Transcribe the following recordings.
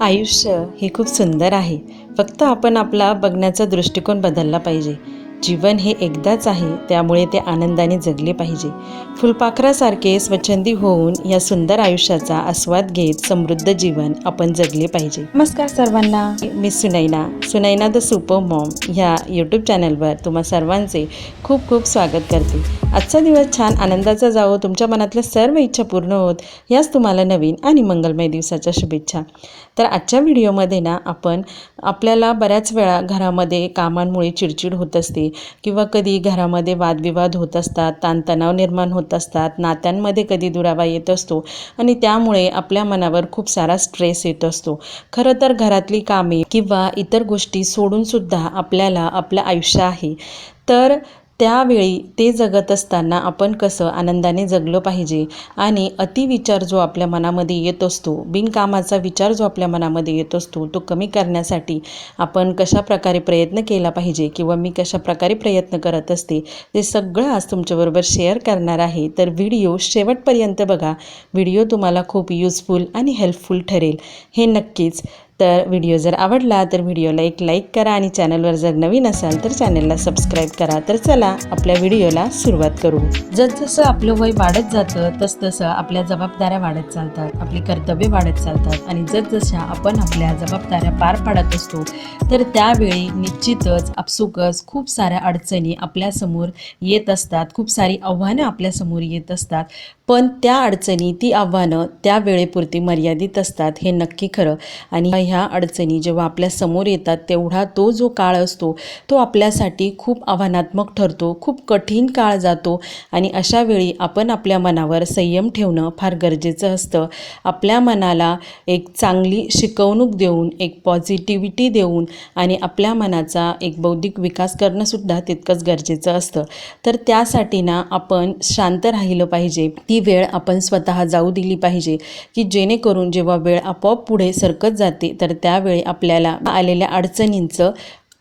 आयुष्य हे खूप सुंदर आहे. फक्त आपण आपला बघण्याचा दृष्टिकोन बदलला पाहिजे. जीवन हे एकदाच आहे त्यामुळे ते आनंदाने जगले पाहिजे. फुलपाखरासारखे स्वच्छंदी होऊन या सुंदर आयुष्याचा आस्वाद घेत समृद्ध जीवन आपण जगले पाहिजे. नमस्कार सर्वांना. मी Sunaina. Sunaina the super mom ह्या यूट्यूब चॅनलवर तुम्हा सर्वांचे खूप खूप स्वागत करते. आजचा दिवस छान आनंदाचा जावो तुमच्या मनातल्या सर्व इच्छा पूर्ण होत याच तुम्हाला नवीन आणि मंगलमय दिवसाच्या शुभेच्छा. तर आजच्या व्हिडिओमध्ये ना आपण आपल्याला बऱ्याच वेळा घरामध्ये कामांमुळे चिडचिड होत असते किंवा कधी घरामध्ये वादविवाद होत असतात ताणतणाव निर्माण होत असतात नात्यांमध्ये कधी दुरावा येत असतो आणि त्यामुळे आपल्या मनावर खूप सारा स्ट्रेस येत असतो. खरं तर घरातली कामे किंवा इतर गोष्टी सोडूनसुद्धा आपल्याला आपलं आयुष्य आहे. तर त्यावेळी ते जगत असताना आपण कसं आनंदाने जगलं पाहिजे आणि अतिविचार जो आपल्या मनामध्ये येत असतो बिनकामाचा विचार जो आपल्या मनामध्ये येत असतो तो कमी करण्यासाठी आपण कशा प्रकारे प्रयत्न केला पाहिजे किंवा मी कशा प्रकारे प्रयत्न करत असते ते सगळं आज तुमच्याबरोबर शेअर करणार आहे. तर व्हिडिओ शेवटपर्यंत बघा. व्हिडिओ तुम्हाला खूप युजफुल आणि हेल्पफुल ठरेल. हे नक्कीच तर व्हिडिओ जर आवडला तर व्हिडिओला एक लाईक करा आणि चॅनलवर जर नवीन असाल तर चॅनलला सबस्क्राईब करा. तर चला आपल्या व्हिडिओला सुरुवात करू. जसजसं आपलं वय वाढत जातं तसतसं आपल्या जबाबदाऱ्या वाढत चालतात आपली कर्तव्य वाढत चालतात. आणि जसजशा आपण आपल्या जबाबदाऱ्या पार पाडत असतो तर त्यावेळी निश्चितच आपसुकच खूप साऱ्या अडचणी आपल्यासमोर येत असतात. खूप सारी आव्हानं आपल्यासमोर येत असतात. पण त्या अडचणी ती आव्हानं त्या वेळेपुरती मर्यादित असतात हे नक्की खरं. आणि ह्या अडचणी जेव्हा आपल्यासमोर येतात तेवढा तो जो काळ असतो तो आपल्यासाठी खूप आव्हानात्मक ठरतो खूप कठीण काळ जातो. आणि अशा वेळी आपण आपल्या मनावर संयम ठेवणं फार गरजेचं असतं. आपल्या मनाला एक चांगली शिकवणूक देऊन एक पॉझिटिव्हिटी देऊन आणि आपल्या मनाचा एक बौद्धिक विकास करणंसुद्धा तितकंच गरजेचं असतं. तर त्यासाठी ना आपण शांत राहिलं पाहिजे. ती वेळ आपण स्वतः जाऊ दिली पाहिजे की जेणेकरून जेव्हा वेळ आपोआप पुढे सरकत जाते तर त्यावेळी आपल्याला आलेल्या अडचणींचं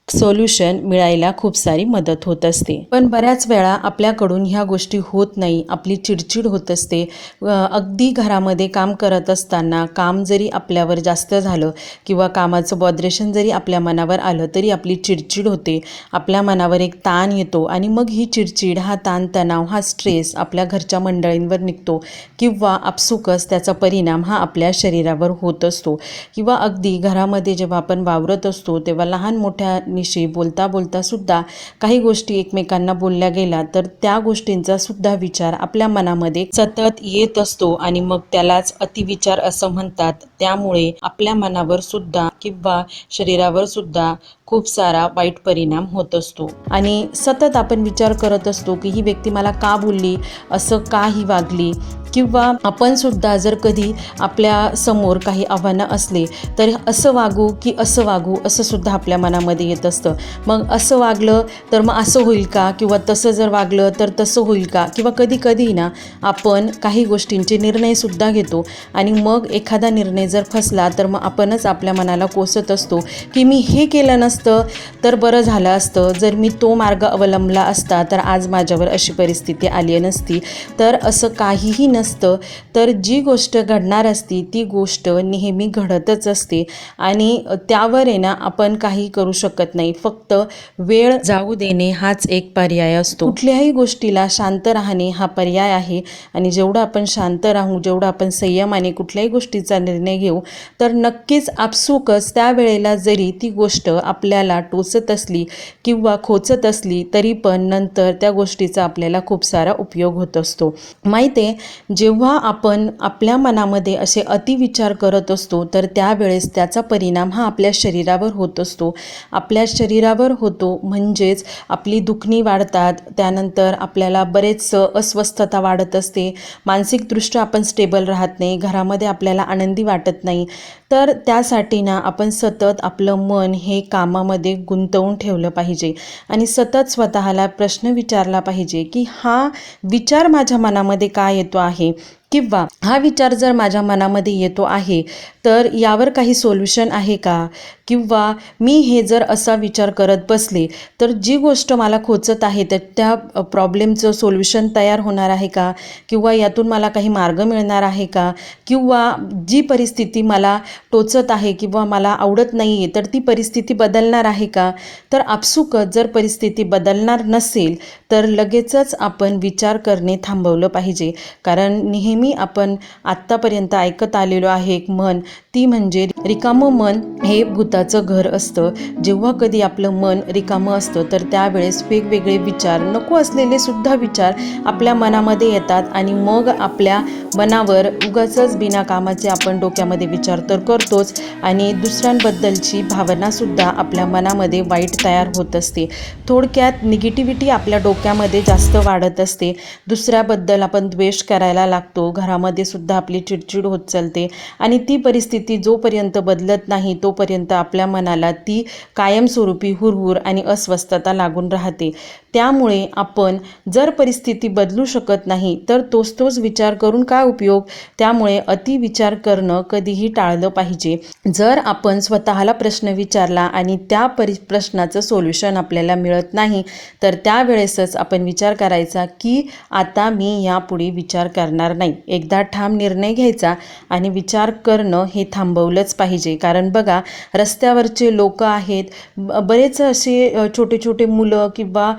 सोल्युशन मिळायला खूप सारी मदत होत असते. पण बऱ्याच वेळा आपल्याकडून ह्या गोष्टी होत नाही आपली चिडचिड होत असते. अगदी घरामध्ये काम करत असताना काम जरी आपल्यावर जास्त झालं किंवा कामाचं बॉद्रेशन जरी आपल्या मनावर आलं तरी आपली चिडचिड होते. आपल्या मनावर एक ताण येतो आणि मग ही चिडचिड हा ताणतणाव हा स्ट्रेस आपल्या घरच्या मंडळींवर निघतो किंवा आपसुकच त्याचा परिणाम हा आपल्या शरीरावर होत असतो. किंवा अगदी घरामध्ये जेव्हा आपण वावरत असतो तेव्हा लहान मोठ्या निशी बोलता बोलता सुद्धा काही गोष्टी एकमेकांना बोलल्या गेल्या तर त्या गोष्टींचा सुद्धा विचार आपल्या मनामध्ये सतत येत असतो आणि मग त्यालाच अतिविचार असं म्हणतात. त्यामुळे आपल्या मनावर सुद्धा किंवा शरीरावर सुद्धा खूप सारा वाईट परिणाम होत असतो. आणि सतत आपण विचार करत असतो की ही व्यक्ती मला का बोलली असं का ही वागली? किंवा आपण सुद्धा जर कधी आपल्यासमोर काही आव्हानं असले तर असं वागू की असं वागू असं सुद्धा आपल्या मनामध्ये येत असतं. मग असं वागलं तर मग असं होईल का? किंवा तसं जर वागलं तर तसं होईल का? किंवा कधी कधी ना आपण काही गोष्टींचे निर्णयसुद्धा घेतो. आणि मग एखादा निर्णय जर फसला तर मग आपणच आपल्या मनाला कोसत असतो की मी हे केलं नसतं असतं तर बरं झालं असतं. जर मी तो मार्ग अवलंबला असता तर आज माझ्यावर अशी परिस्थिती आली नसती. तर असं काहीही नसतं. तर जी गोष्ट घडणार असती ती गोष्ट नेहमी घडतच असते. आणि त्यावर आहे ना आपण काही करू शकत नाही. फक्त वेळ जाऊ देणे हाच एक पर्याय असतो. कुठल्याही गोष्टीला शांत राहणे हा पर्याय आहे. आणि जेवढं आपण शांत राहू जेवढं आपण संयमाने कुठल्याही गोष्टीचा निर्णय घेऊ तर नक्कीच आपसुकच त्यावेळेला जरी ती गोष्ट आपल्या आपल्याला टोचत असली किंवा खोचत असली तरी पण नंतर त्या गोष्टीचा आपल्याला खूप सारा उपयोग होत असतो. माहिती आहे जेव्हा आपण आपल्या मनामध्ये असे अतिविचार करत असतो तर त्यावेळेस त्याचा परिणाम हा आपल्या शरीरावर होत असतो. आपल्या शरीरावर होतो म्हणजेच आपली दुखणी वाढतात त्यानंतर आपल्याला बरेच अस्वस्थता वाढत असते. मानसिकदृष्ट्या आपण स्टेबल राहत नाही घरामध्ये आपल्याला आनंदी वाटत नाही. तर त्यासाठी ना आपण सतत आपलं मन हे कामामध्ये गुंतवून ठेवलं पाहिजे आणि सतत स्वतःला प्रश्न विचारला पाहिजे की हा विचार माझ्या मनामध्ये का येतो आहे? किंवा हा विचार जर माझ्या मनामध्ये येतो आहे तर यावर काही सोल्युशन आहे का? किंवा मी हे जर असा विचार करत बसले तर जी गोष्ट मला खोचत आहे तर त्या प्रॉब्लेमचं सोल्युशन तयार होणार आहे का? किंवा यातून मला काही मार्ग मिळणार आहे का? किंवा जी परिस्थिती मला टोचत आहे किंवा मला आवडत नाही आहे तर ती परिस्थिती बदलणार आहे का? तर आपसुकच जर परिस्थिती बदलणार नसेल तर लगेचच आपण विचार करणे थांबवलं पाहिजे. कारण नेहमी आपण आत्तापर्यंत ऐकत आलेलो आहे. एक म्हण ती म्हणजे रिकामं मन हे भूताचं घर असतं. जेव्हा कधी आपलं मन रिकामं असतं तर त्यावेळेस वेगवेगळे विचार नको असलेले सुद्धा विचार आपल्या मनामध्ये येतात आणि मग आपल्या मनावर उगाचच बिना कामाचे आपण डोक्यामध्ये विचार तर करतोच आणि दुसऱ्यांबद्दलची भावनासुद्धा आपल्या मनामध्ये वाईट तयार होत असते. थोडक्यात निगेटिव्हिटी आपल्या डोक्यामध्ये जास्त वाढत असते. दुसऱ्याबद्दल आपण द्वेष करायला लागतो. घरामध्ये सुद्धा आपली चिडचिड होत चालते. आणि ती परिस्थिती जोपर्यंत बदलत नाही तोपर्यंत आपल्या मनाला ती कायमस्वरूपी हुरहुर आणि अस्वस्थता लागून राहते. त्यामुळे आपण जर परिस्थिती बदलू शकत नाही तर तोच तोच विचार करून काय उपयोग? त्यामुळे अति विचार करणं कधीही टाळलं पाहिजे. जर आपण स्वतःला प्रश्न विचारला आणि त्या परि प्रश्नाचं सोल्युशन आपल्याला मिळत नाही तर त्यावेळेसच आपण विचार करायचा की आता मी यापुढे विचार करणार नाही. एकदा ठाम निर्णय घ्यायचा आणि विचार करणं हे थांबवलंच पाहिजे. कारण बघा रस्त्यावरचे लोक आहेत. बरेच असे छोटे छोटे मुलं किंवा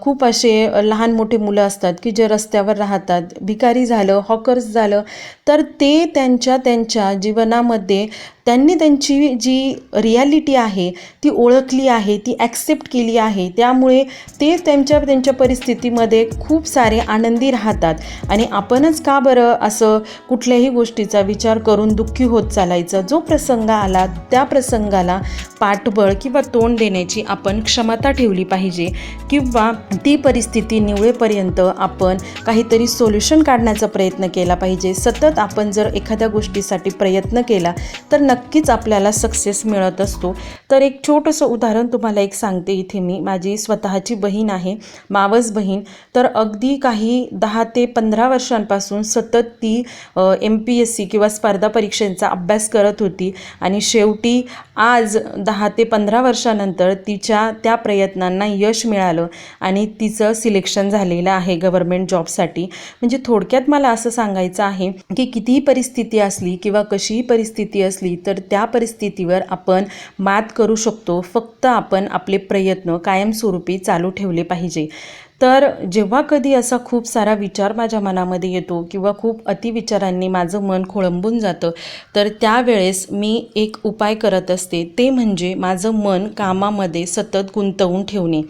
खूप असे लहान मोठे मुलं असतात की जे रस्त्यावर राहतात. भिकारी झालं हॉकर्स झालं तर ते त्यांच्या त्यांच्या जीवनामध्ये त्यांनी त्यांची जी रियालिटी आहे ती ओळखली आहे ती ॲक्सेप्ट केली आहे. त्यामुळे ते त्यांच्या त्यांच्या परिस्थितीमध्ये खूप सारे आनंदी राहतात. आणि आपणच का बरं असं कुठल्याही गोष्टीचा विचार करून दुःखी होत चालायचं? जो प्रसंग आला त्या प्रसंगाला पाठबळ किंवा तोंड देण्याची आपण क्षमता ठेवली पाहिजे किंवा ती परिस्थिती निवळेपर्यंत आपण काहीतरी सोल्युशन काढण्याचा प्रयत्न केला पाहिजे. सतत आपण जर एखाद्या गोष्टीसाठी प्रयत्न केला तर नक्कीच आपल्याला सक्सेस मिळत असतो. तर एक छोटंसं उदाहरण तुम्हाला एक सांगते इथे मी. माझी स्वतःची बहीण आहे मावस बहीण. तर अगदी काही दहा ते पंधरा वर्षांपासून सतत ती एम पी एस सी किंवा स्पर्धा परीक्षांचा अभ्यास करत होती. आणि शेवटी आज दहा ते पंधरा वर्षानंतर तिच्या त्या प्रयत्नांना यश मिळालं आणि तिचं सिलेक्शन झालेलं आहे गव्हर्मेंट जॉबसाठी म्हणजे थोडक्यात मला असं सांगायचं आहे की कितीही परिस्थिती असली किंवा कशीही परिस्थिती असली तर त्या परिस्थितीवर आपण मात करू शकतो. फक्त आपण आपले प्रयत्न कायमस्वरूपी चालू ठेवले पाहिजे. तर जेव्हा कधी असा खूप सारा विचार माझ्या मनामध्ये येतो किंवा खूप अतिविचारांनी माझं मन खोळंबून जातं तर त्यावेळेस मी एक उपाय करत असते. ते म्हणजे माझं मन कामामध्ये सतत गुंतवून ठेवणे.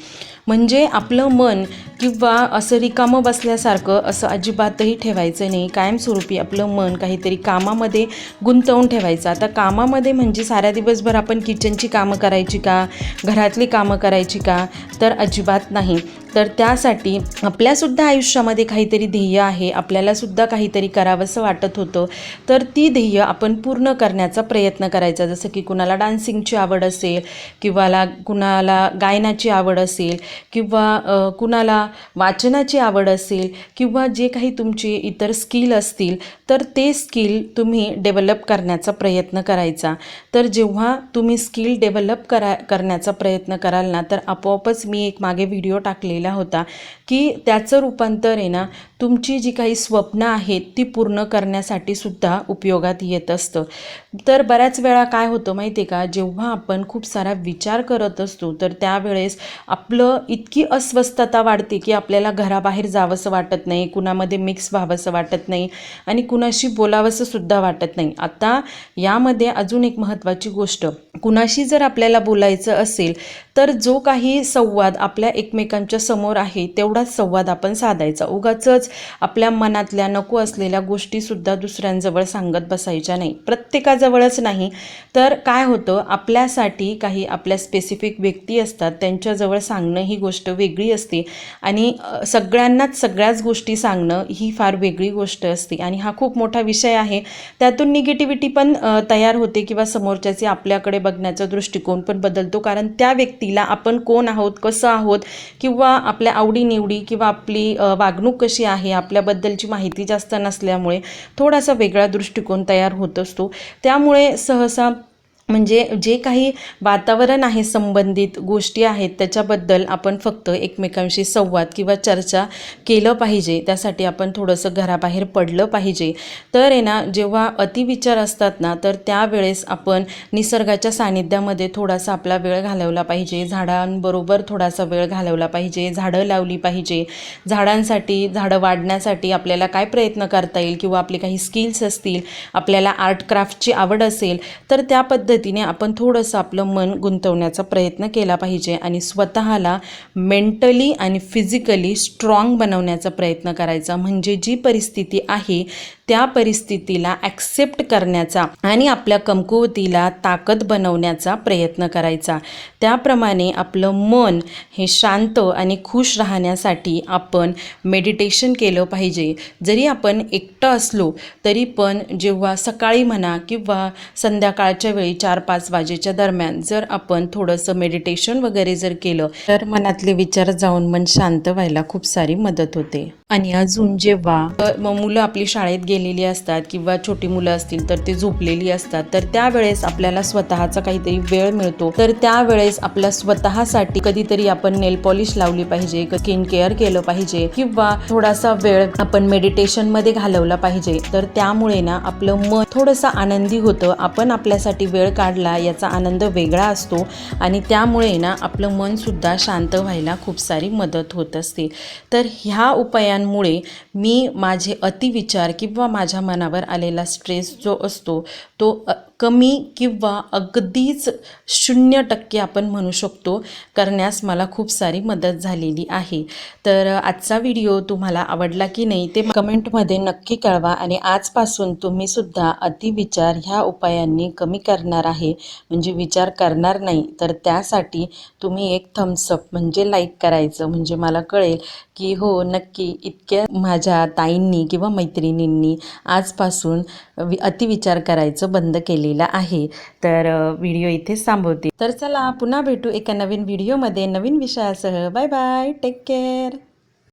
म्हणजे आपलं मन किंवा असं रिकामं बसल्यासारखं असं अजिबातही ठेवायचं नाही. कायमस्वरूपी आपलं मन काहीतरी कामामध्ये गुंतवून ठेवायचं. आता कामामध्ये म्हणजे साऱ्या दिवसभर आपण किचनची कामं करायची का? घरातली कामं करायची का? तर अजिबात नाही. तर त्यासाठी आपल्यासुद्धा आयुष्यामध्ये काहीतरी ध्येय आहे आपल्यालासुद्धा काहीतरी करावंसं वाटत होतं. तर ती ध्येय आपण पूर्ण करण्याचा प्रयत्न करायचा. जसं की कुणाला डान्सिंगची आवड असेल किंवा ला कुणाला गायनाची आवड असेल किंवा कुणाला वाचनाची आवड असेल किंवा जे काही तुमचे इतर स्किल असतील तर ते स्किल तुम्ही डेव्हलप करण्याचा प्रयत्न करायचा. तर जेव्हा तुम्ही स्किल डेव्हलप करा करण्याचा प्रयत्न कराल ना तर आपोआपच मी एक मागे व्हिडिओ टाकलेला होता की त्याचं रूपांतर आहे ना तुमची जी काही स्वप्न आहेत ती पूर्ण करण्यासाठी सुद्धा उपयोगात येत असतं. तर बऱ्याच वेळा काय होतं माहिती आहे का जेव्हा आपण खूप सारा विचार करत असतो तर त्यावेळेस आपलं इतकी अस्वस्थता वाढते की आपल्याला घराबाहेर जावंसं वाटत नाही कुणामध्ये मिक्स व्हावंसं वाटत नाही आणि कुणाशी बोलावंसं सुद्धा वाटत नाही. आता यामध्ये अजून एक महत्त्वाची गोष्ट कुणाशी जर आपल्याला बोलायचं असेल तर जो काही संवाद आपल्या एकमेकांच्या समोर आहे तेवढाच संवाद आपण साधायचा. उगाचच आपल्या मनातल्या नको असलेल्या गोष्टीसुद्धा दुसऱ्यांजवळ सांगत बसायच्या नाही. प्रत्येकाजवळच नाही. तर काय होतं आपल्यासाठी काही आपल्या स्पेसिफिक व्यक्ती असतात त्यांच्याजवळ सांगणं ही गोष्ट वेगळी असते आणि सगळ्यांनाच सगळ्याच गोष्टी सांगणं ही फार वेगळी गोष्ट असते. आणि हा खूप मोठा विषय आहे. त्यातून निगेटिव्हिटी पण तयार होते किंवा समोरच्याचे आपल्याकडे बघण्याचा दृष्टिकोन पण बदलतो. कारण त्या व्यक्तीला आपण कोण आहोत कसं आहोत किंवा आपल्या आवडीनिवडी किंवा आपली वागणूक कशी आहे आपल्याबद्दलची माहिती जास्त नसल्यामुळे थोडासा वेगळा दृष्टिकोन तयार होत असतो. त्यामुळे सहसा म्हणजे जे काही वातावरण आहे संबंधित गोष्टी आहेत त्याच्याबद्दल आपण फक्त एकमेकांशी संवाद किंवा चर्चा केलं पाहिजे. त्यासाठी आपण थोडंसं घराबाहेर पडलं पाहिजे. तर आहे ना जेव्हा अतिविचार असतात ना तर त्यावेळेस आपण निसर्गाच्या सानिध्यामध्ये थोडासा आपला वेळ घालवला पाहिजे. झाडांबरोबर थोडासा वेळ घालवला पाहिजे. झाडं लावली पाहिजे. झाडांसाठी झाडं वाढण्यासाठी आपल्याला काय प्रयत्न करता येईल किंवा आपले काही स्किल्स असतील आपल्याला आर्ट क्राफ्टची आवड असेल तर त्या पद्धतीने आपण थोडंसं आपलं मन गुंतवण्याचा प्रयत्न केला पाहिजे आणि स्वतःला मेंटली आणि फिजिकली स्ट्रॉंग बनवण्याचा प्रयत्न करायचा. म्हणजे जी परिस्थिती आहे त्या परिस्थितीला ॲक्सेप्ट करण्याचा आणि आपल्या कमकुवतीला ताकद बनवण्याचा प्रयत्न करायचा. त्याप्रमाणे आपलं मन हे शांत आणि खुश राहण्यासाठी आपण मेडिटेशन केलं पाहिजे. जरी आपण एकटं असलो तरी पण जेव्हा सकाळी म्हणा किंवा संध्याकाळच्या वेळी चार पाच वाजेच्या दरम्यान जर आपण थोडंसं मेडिटेशन वगैरे जर केलं तर मनातले विचार जाऊन मन शांत व्हायला खूप सारी मदत होते. आणि अजून जेव्हा मुलं आपली शाळेत गेलेली असतात किंवा छोटी मुलं असतील तर ते झोपलेली असतात तर त्यावेळेस आपल्याला स्वतःचा काहीतरी वेळ मिळतो. तर त्यावेळेस आपल्या स्वतःसाठी कधीतरी आपण नेल पॉलिश लावली पाहिजे स्किन केअर केलं पाहिजे किंवा थोडासा वेळ आपण मेडिटेशनमध्ये घालवला पाहिजे. तर त्यामुळे ना आपलं मन थोडंसं आनंदी होतं आपण आपल्यासाठी वेळ काढला याचा आनंद वेगळा असतो आणि त्यामुळे ना आपलं मनसुद्धा शांत व्हायला खूप सारी मदत होत असते. तर ह्या उपायांमुळे मी माझे अतिविचार किंवा माझ्या मनावर आलेला स्ट्रेस जो असतो तो कमी किंवा अगदीच शून्य टक्के आपण म्हणू शकतो करण्यास मला खूप सारी मदत झालेली आहे. तर आजचा व्हिडिओ तुम्हाला आवडला की नाही ते कमेंटमध्ये नक्की कळवा आणि आजपासून तुम्हीसुद्धा अतिविचार ह्या उपायांनी कमी करणार आहे म्हणजे विचार करणार नाही. तर त्यासाठी तुम्ही एक थम्सअप म्हणजे लाईक करायचं म्हणजे मला कळेल की हो नक्की इतक्या माझ्या ताईंनी किंवा मैत्रिणींनी आजपासून वि अतिविचार करायचं बंद केलं. केलेला आहे. तर व्हिडिओ इथेच थांबवते. तर चला पुन्हा भेटू एका नवीन व्हिडिओमध्ये. नवीन विषयासह. Bye bye. Take care.